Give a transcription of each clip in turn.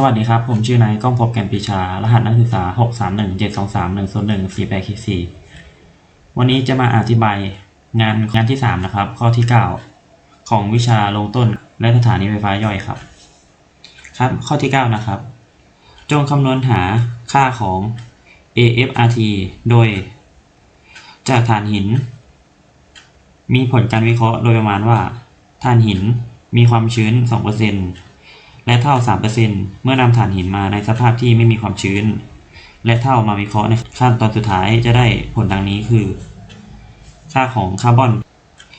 สวัสดีครับ ผมชื่อนายก้องพบแก่นปีชา รหัสนักศึกษา 6 3 1 7 2 3 1 0 1 4 8 4วันนี้จะมาอธิบายงานงานที่ 3 นะครับ ข้อที่ 9 ของวิชาลงต้นและสถานีไฟฟ้าย่อยครับ ครับข้อที่ 9 นะครับ จงคำนวณหาค่าของ AFRT โดย จากถ่านหิน มีผลการวิเคราะห์โดยประมาณว่าถ่านหินมีความชื้น 2% และเท่า 3%เมื่อนำถ่านหินมาในสภาพที่ไม่มีความชื้น และเท่ามาวิเคราะห์ในขั้นตอนสุดท้ายจะได้ผลดังนี้คือ ค่าของคาร์บอน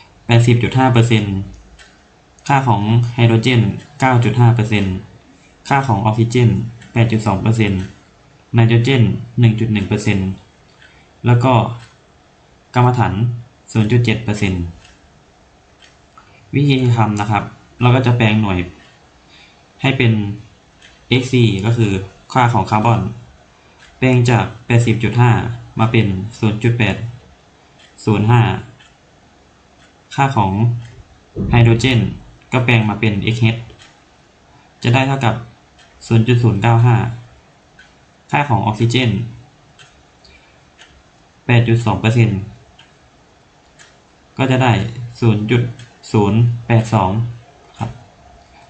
80.5%ค่าของไฮโดรเจน 9.5%ค่าของออกซิเจน 8.2%ไนโตรเจน 1.1%แล้วก็กรรมฐาน 0.7%วิธีทำนะครับ เราก็จะแปลงหน่วย ให้เป็น xc ก็คือค่าของคาร์บอน แปลงจาก 80.5 มาเป็น 0.8 05 ค่าของไฮโดรเจน ก็แปลงมาเป็น xh จะได้เท่ากับ 0.095 ค่าของออกซิเจน 8.2%ก็จะได้ 0.082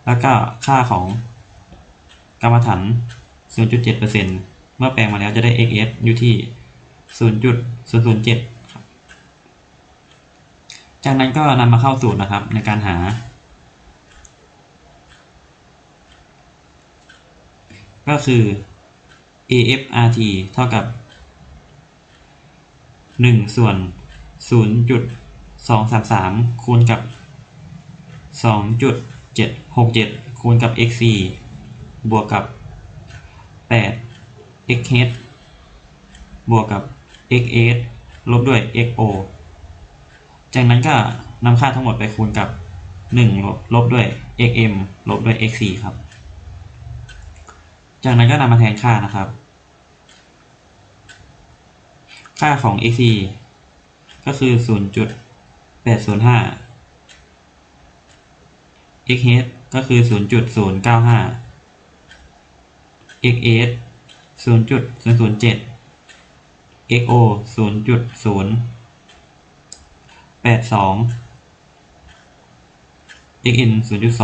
แล้วก็ค่าของกรรมฐาน 0.7%เมื่อแปลงมาแล้วจะได้ xs อยู่ที่ 0.007ครับจากนั้นก็นำมาเข้าสูตรนะครับในการหา ก็คือ AFRT เท่ากับ 1 ส่วน 0.233 คูณกับ 2.767คูณกับ xc บวกกับ8 xh บวกกับ xs ลบด้วย xo จากนั้นก็นำค่าทั้งหมดไปคูณกับ 1 ลบลบด้วย xm ลบด้วย xc ครับ จากนั้นก็นำมาแทนค่านะครับ ค่าของ xc ก็คือ 0.805 xh ก็คือ 0.095 xs 0.007 xo 0.082 xn 0.2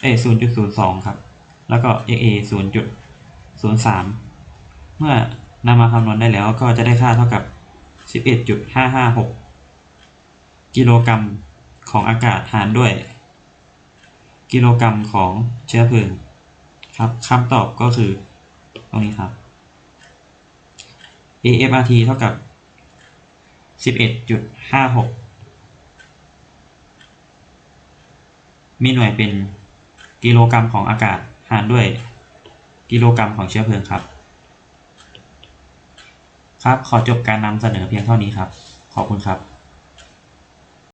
เอ้ย0.02 ครับ แล้วก็ xa 0.03 เมื่อนำมาคำนวณได้แล้วก็จะได้ค่าเท่ากับ 11.556 กิโลกรัมของอากาศหารด้วย กิโลกรัมของเชื้อเพลิงครับคำตอบก็คือตรงนี้ครับ AFRT เท่ากับ 11.56 มีหน่วยเป็นกิโลกรัมของอากาศหารด้วยกิโลกรัมของเชื้อเพลิงครับ ครับขอจบการนำเสนอเพียงเท่านี้ครับ ขอบคุณครับ